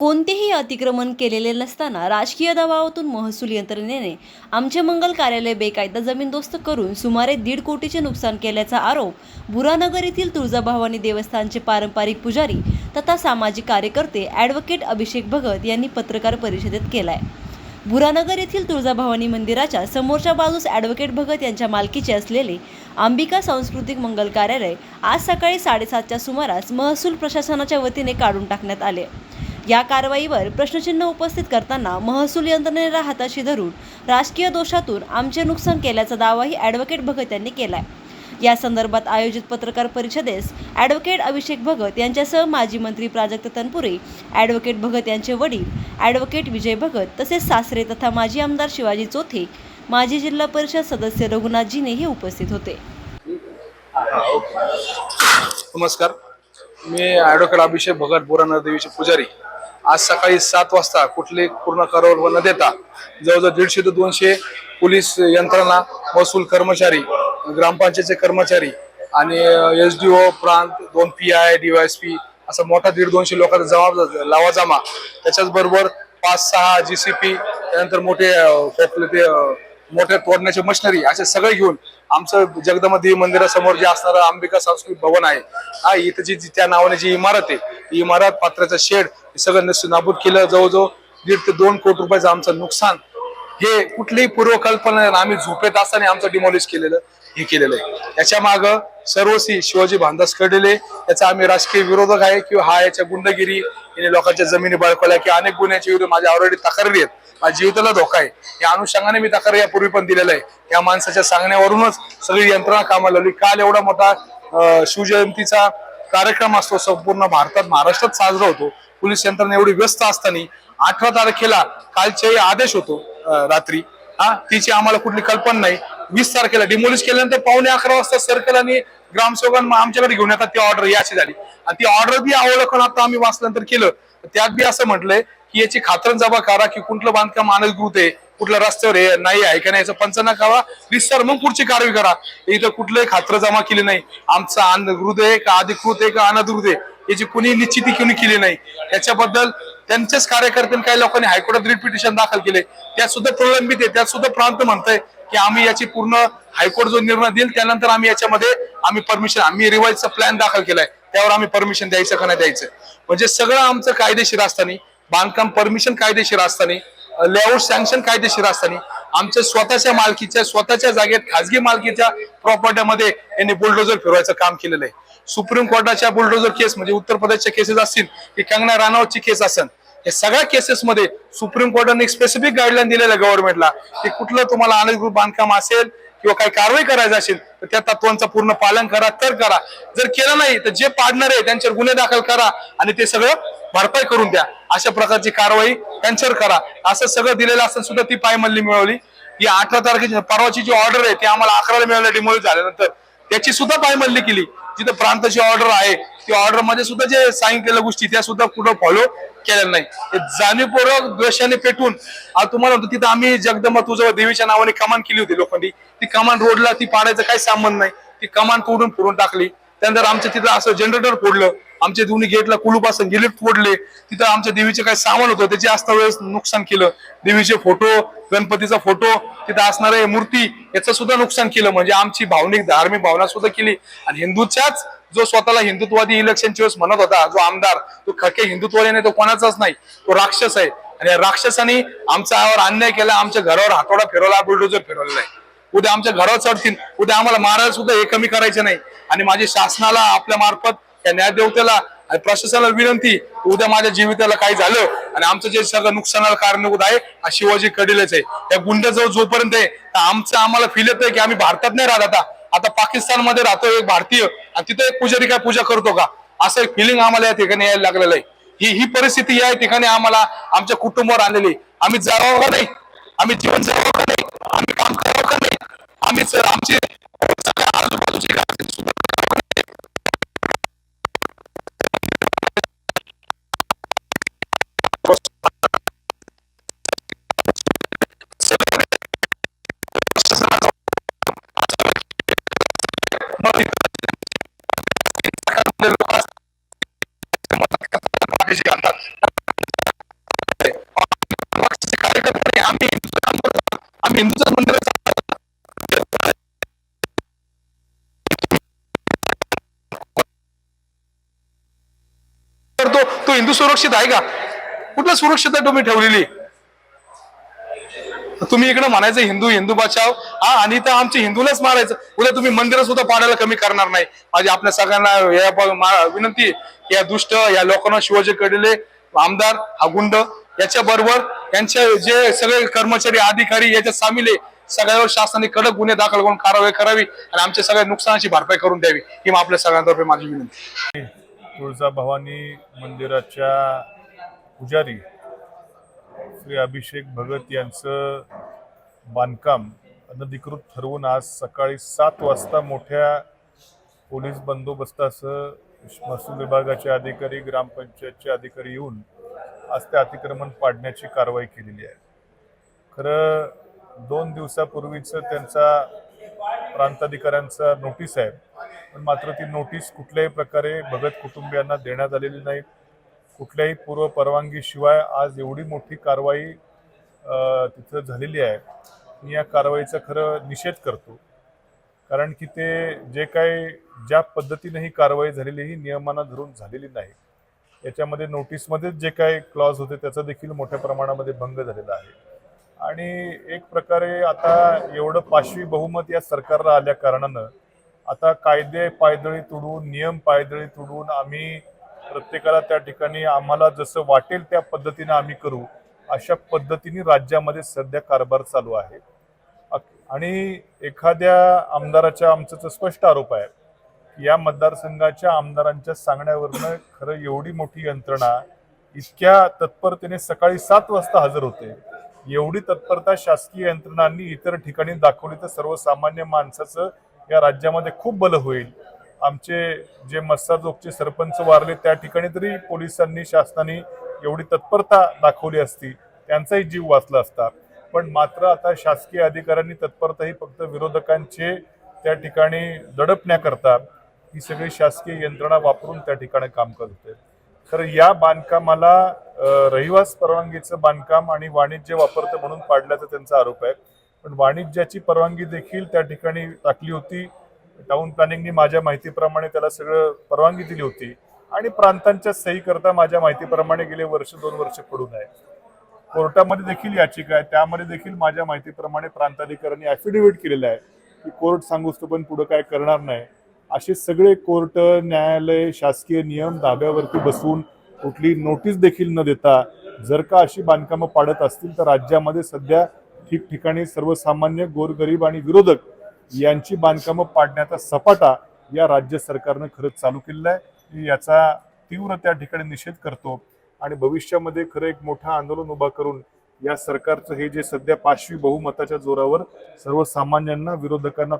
कोणतेही अतिक्रमण केलेले नसताना राजकीय दबावातून महसूल यंत्रणेने आमचे मंगल कार्यालय बेकायदा जमीनदोस्त करून सुमारे दीड कोटीचे नुकसान केल्याचा आरोप बुरानगर येथील तुळजाभवानी देवस्थानचे पारंपरिक पुजारी तथा सामाजिक कार्यकर्ते ॲडव्होकेट अभिषेक भगत यांनी पत्रकार परिषदेत केलाय. बुरानगर येथील तुळजाभवानी मंदिराच्या समोरच्या बाजूस ॲडव्होकेट भगत यांच्या मालकीचे असलेले अंबिका सांस्कृतिक मंगल कार्यालय आज सकाळी साडेसातच्या सुमारास महसूल प्रशासनाच्या वतीने काढून टाकण्यात आले. या कारवाईवर प्रश्नचिन्ह उपस्थित करताना महसूल यंत्रणेला हाताशी धरून राजकीय दोषातून आमचे नुकसान केल्याचा दावाही ॲडव्होकेट भगत यांनी केलाय. या संदर्भात आयोजित पत्रकार परिषदेस ॲडव्होकेट अभिषेक भगत यांच्यासह माजी मंत्री प्राजक्त तनपुरे ॲडव्होकेट भगत यांचे वडील ॲडव्होकेट विजय भगत तसेच सासरे तथा माजी आमदार शिवाजी चोथे माजी जिल्हा परिषद सदस्य रघुनाथ जिने उपस्थित होते. नमस्कार. मी ॲडव्होकेट अभिषेक भगत बोरानगर देवीचे पुजारी. आज सकाळी सात वाजता कुठली पूर्ण करार न देता जवळजवळ दीडशे ते दोनशे पोलीस यंत्रणा महसूल कर्मचारी ग्रामपंचायतचे कर्मचारी आणि एस डी ओ प्रांत दोन पी आय पी असा मोठा दीड दोनशे लोकांचा जमा लावा जमा त्याच्याच बरोबर पाच सहा जी सी पी त्यानंतर मोठे अं, ते मोठ्या तोडण्याची मशिनरी असे सगळे घेऊन आमचं जगदमधी मंदिरासमोर जे असणारं अंबिका सांस्कृतिक भवन आहे हा इथं जी जी- त्या नावाने जी इमारत आहे ही इमारत पात्राचं शेड हे सगळं नस नाबूद केलं जवळजवळ दीड ते दोन कोटी रुपयाचं आमचं नुकसान. हे कुठलीही पूर्वकल्पना आम्ही झोपेत असताना आमचं डिमॉलिश केलेलं हे केलेलं आहे. याच्या माग सर्वसी शिवाजी भांदास कडलेले याचा आम्ही राजकीय विरोधक आहे किंवा हा याच्या गुंडगिरी याने लोकांच्या जमिनी बळकवल्या की अनेक गुन्ह्याच्या विरुद्ध माझ्या ऑलरेडी तक्रारी आहेत. हा जीविताला धोका आहे. या अनुषंगाने मी तक्रार यापूर्वी पण दिलेलं आहे. या माणसाच्या सांगण्यावरूनच सगळी यंत्रणा कामाला लावली काल एवढा मोठा शिवजयंतीचा कार्यक्रम असतो संपूर्ण भारतात महाराष्ट्रात साजरा होतो. पोलीस यंत्रणा एवढी व्यस्त असताना अठरा तारखेला कालचे आदेश होतो रात्री. हा तिची आम्हाला कुठली कल्पना नाही. वीस तारखेला डिमोलिश केल्यानंतर पावणे अकरा वाजता सर्कल आणि ग्रामसेवकांना आमच्याकडे घेऊन येतात ती ऑर्डर याची झाली. आणि ती ऑर्डर बी अवलोकन आता आम्ही वाचल्यानंतर केलं. त्यात बी असं म्हटलंय की याची खातरजमा करा की कुठलं बांधकाम अनधिकृत आहे कुठल्या रस्त्यावर आहे नाही आहे का नाही याचा पंचना करा रिसर मग पुढची कारवाई करा. इथं कुठलंही खात्र जमा केली नाही. आमचं अनधिकृत आहे का अधिकृत आहे का अनधिकृत आहे याची कुणी निश्चिती कुणी केली नाही. याच्याबद्दल त्यांच्याच कार्यकर्त्यांनी काही लोकांनी हायकोर्टात रिट पिटिशन दाखल केले. त्यात सुद्धा प्रलंबित आहे. त्यात सुद्धा प्रांत म्हणतंय की आम्ही याची पूर्ण हायकोर्ट जो निर्णय देईल त्यानंतर आम्ही याच्यामध्ये आम्ही परमिशन आम्ही रिवाईजचा प्लॅन दाखल केलाय. त्यावर आम्ही परमिशन द्यायचं का नाही द्यायचं. म्हणजे सगळं आमचं कायदेशीर असताना बांधकाम परमिशन कायदेशीर असताना लेआउट सँक्शन कायदेशीर असताना आमच्या स्वतःच्या मालकीच्या स्वतःच्या जागेत खासगी मालकीच्या प्रॉपर्टीमध्ये यांनी बुलडोजर फिरवायचं काम केलेलं आहे. सुप्रीम कोर्टाच्या बुलडोजर केस म्हणजे उत्तर प्रदेशच्या केसेस असतील की कंगना राणावतची केस असेल या सगळ्या केसेसमध्ये सुप्रीम कोर्टाने एक स्पेसिफिक गाईडलाईन दिलेलं आहे गव्हर्नमेंटला की कुठलं तुम्हाला अनधिकृत बांधकाम असेल किंवा काही कारवाई करायची असेल तर त्या तत्वांचं पूर्ण पालन करा तर करा. जर केलं नाही तर जे पाडणार आहे त्यांच्यावर गुन्हे दाखल करा आणि ते सगळं भरपाई करून द्या. अशा प्रकारची कारवाई त्यांच्यावर करा. असं सगळं दिलेलं असताना सुद्धा ती पायमल्ली मिळवली. ही अठरा तारखेची परवाची जी ऑर्डर आहे ती आम्हाला अकराला मिळाली डिमोल झाल्यानंतर त्याची सुद्धा पायमल्ली केली. जिथं प्रांताची ऑर्डर आहे ती ऑर्डरमध्ये सुद्धा जे सांगितलेल्या गोष्टी त्या सुद्धा कुठं फॉलो केलेल्या नाही जाणीवपूर्वक द्वेषाने पेटून आज तुम्हाला म्हणतो तिथं आम्ही जगदंबा तुझं देवीच्या नावाने कमान केली होती लोखंडी. ती कमान रोडला ती पाडायचा काही संबंध नाही. ती कमान तोडून फोडून टाकली. त्यानंतर आमच्या तिथं असं जनरेटर फोडलं. आमच्या दोन्ही गेटला कुलूप असं गिलिट फोडले. तिथं आमच्या देवीचे काही सामान होतं त्याचे असता वेळेस नुकसान केलं. देवीचे फोटो गणपतीचा फोटो तिथं असणारे मूर्ती याचं सुद्धा नुकसान केलं. म्हणजे आमची भावनिक धार्मिक भावना सुद्धा केली. आणि हिंदूच्याच जो स्वतःला हिंदुत्वादी इलेक्शनच्या वेळेस म्हणत होता जो आमदार तो खके हिंदुत्वादी नाही तो कोणाचाच नाही तो राक्षस आहे. आणि या राक्षसाने अन्याय केला आमच्या घरावर हातोडा फिरवला बुलडोजर फिरवलेला आहे उद्या आमच्या घरावर चढतील उद्या आम्हाला मारायला सुद्धा हे कमी करायचे नाही. आणि माझी शासनाला आपल्या मार्फत त्या न्यायदेवतेला आणि प्रशासनाला विनंती उद्या माझ्या जीविताला काही झालं आणि आमचं जे सगळं नुकसानाला कारणीभूत आहे हा शिवाजी कडीलच आहे. त्या गुंड्याजवळ जोपर्यंत आहे तर आमचं आम्हाला फील येत की आम्ही भारतात नाही राहत आता. आता पाकिस्तानमध्ये राहतो एक भारतीय आणि तिथे एक पुजारी काय पूजा करतो का? असं एक फिलिंग आम्हाला या ठिकाणी यायला लागलेलं आहे. ही ही परिस्थिती या ठिकाणी आम्हाला आमच्या कुटुंबावर आलेली आम्ही जावं का नाही? आम्ही जीवन जगावं का नाही? आम्ही काम करावं का नाही? आम्ही सर आमचे आजूबाजूचे पाठीशी घालतात. आम्ही करतो आम्ही हिंदूचं मंदिर करतो तो हिंदू सुरक्षित आहे का? कुठलं सुरक्षित आहे तुम्ही ठेवलेली? तुम्ही इकडे म्हणायचं हिंदू हिंदू बचाव. हा आणि तर आमचे हिंदूलाच मारायचं. उद्या तुम्ही मंदिर सुद्धा पाडायला कमी करणार नाही. माझी आपल्या सगळ्यांना या विनंती या दुष्ट या लोकांना शिवाजी कडले आमदार हा गुंड. याच्या बरोबर यांचे जे सगळे कर्मचारी अधिकारी याच्यात सामील आहे सगळ्यावर शासनाने कडक गुन्हे दाखल करून कारवाई करावी आणि आमच्या सगळ्या नुकसानाची भरपाई करून द्यावी. ही मग आपल्या सगळ्यांतर्फे माझी विनंती. तुळजाभवानी मंदिराच्या पुजारी श्री अभिषेक भगत यांचं बांधकाम अनधिकृत ठरवून आज सकाळी सात वाजता मोठ्या पोलीस बंदोबस्तासह महसूल विभागाचे अधिकारी ग्रामपंचायतचे अधिकारी येऊन आज ते अतिक्रमण पाडण्याची कारवाई केलेली आहे. खरं दोन दिवसापूर्वीचं त्यांचा प्रांताधिकाऱ्यांचा नोटीस आहे पण मात्र ती नोटीस कुठल्याही प्रकारे भगत कुटुंबियांना देण्यात आलेली नाही. कुठल्याही पूर्व परवानगीशिवाय आज एवढी मोठी कारवाई तिथं झालेली आहे. मी या कारवाईचा खरं निषेध करतो. कारण की ते जे काही ज्या पद्धतीने ही कारवाई झालेली ही नियमांना धरून झालेली नाही. याच्यामध्ये नोटीसमध्येच जे काही क्लॉज होते त्याचा देखील मोठ्या प्रमाणामध्ये भंग झालेला आहे. आणि एक प्रकारे आता एवढं पाचवी बहुमत या सरकारला आल्या कारणानं आता कायदे पायदळी तुडून नियम पायदळी तुडून आम्ही प्रत्येकाला त्या ठिकाणी आम्हाला जसं वाटेल त्या पद्धतीनं आम्ही करू अशा पद्धतीने राज्यामध्ये सध्या कारभार चालू आहे. आणि एखाद्या आमदाराच्या आमचं स्पष्ट आरोप आहे की या मतदारसंघाच्या आमदारांच्या सांगण्यावरनं खरं एवढी मोठी यंत्रणा इतक्या तत्परतेने सकाळी सात वाजता हजर होते एवढी तत्परता शासकीय यंत्रणांनी इतर ठिकाणी दाखवली तर सर्वसामान्य माणसाचं या राज्यामध्ये खूप बल होईल. आमचे जे मस्साजोगचे सरपंच वारले त्या ठिकाणी तरी पोलिसांनी शासनाने एवढी तत्परता दाखवली असती त्यांचाही जीव वाचला असता. पण मात्र आता शासकीय अधिकाऱ्यांनी तत्परता ही फक्त विरोधकांचे त्या ठिकाणी दडपण्याकरता ही सगळी शासकीय यंत्रणा वापरून त्या ठिकाणी काम करत होते. तर या बांधकामाला रहिवास परवानगीचं बांधकाम आणि वाणिज्य वापरतं म्हणून पाडल्याचा त्यांचा आरोप आहे. पण वाणिज्याची परवानगी देखील त्या ठिकाणी टाकली होती. टाउन प्लॅनिंगनी माझ्या माहितीप्रमाणे त्याला सगळं परवानगी दिली होती. आणि प्रांतांच्या सही करता माझ्या माहितीप्रमाणे गेले वर्ष दोन वर्ष पडून आहे. कोर्टामध्ये देखील याचिका आहे. त्यामध्ये देखील माझ्या माहितीप्रमाणे प्रांताधिकाऱ्यांनी ऍफिडेव्हिट केलेलं आहे की कोर्ट सांगूस पण पुढे काय करणार नाही. असे सगळे कोर्ट न्यायालय शासकीय नियम धाब्यावरती बसवून कुठली नोटीस देखील न देता जर का अशी बांधकामं पाडत असतील तर राज्यामध्ये सध्या ठिकठिकाणी सर्वसामान्य गोरगरीब आणि विरोधक यांची बांधकामं पाडण्याचा सपाटा या राज्य सरकारनं खरंच चालू केलेला आहे. याचा तीव्र त्या ठिकाणी निषेध करतो आणि भविष्यामध्ये खरं एक मोठं आंदोलन उभा करून या सरकारचं हे जे सध्या पाचवी बहुमताच्या जोरावर सर्वसामान्यांना विरोधकांना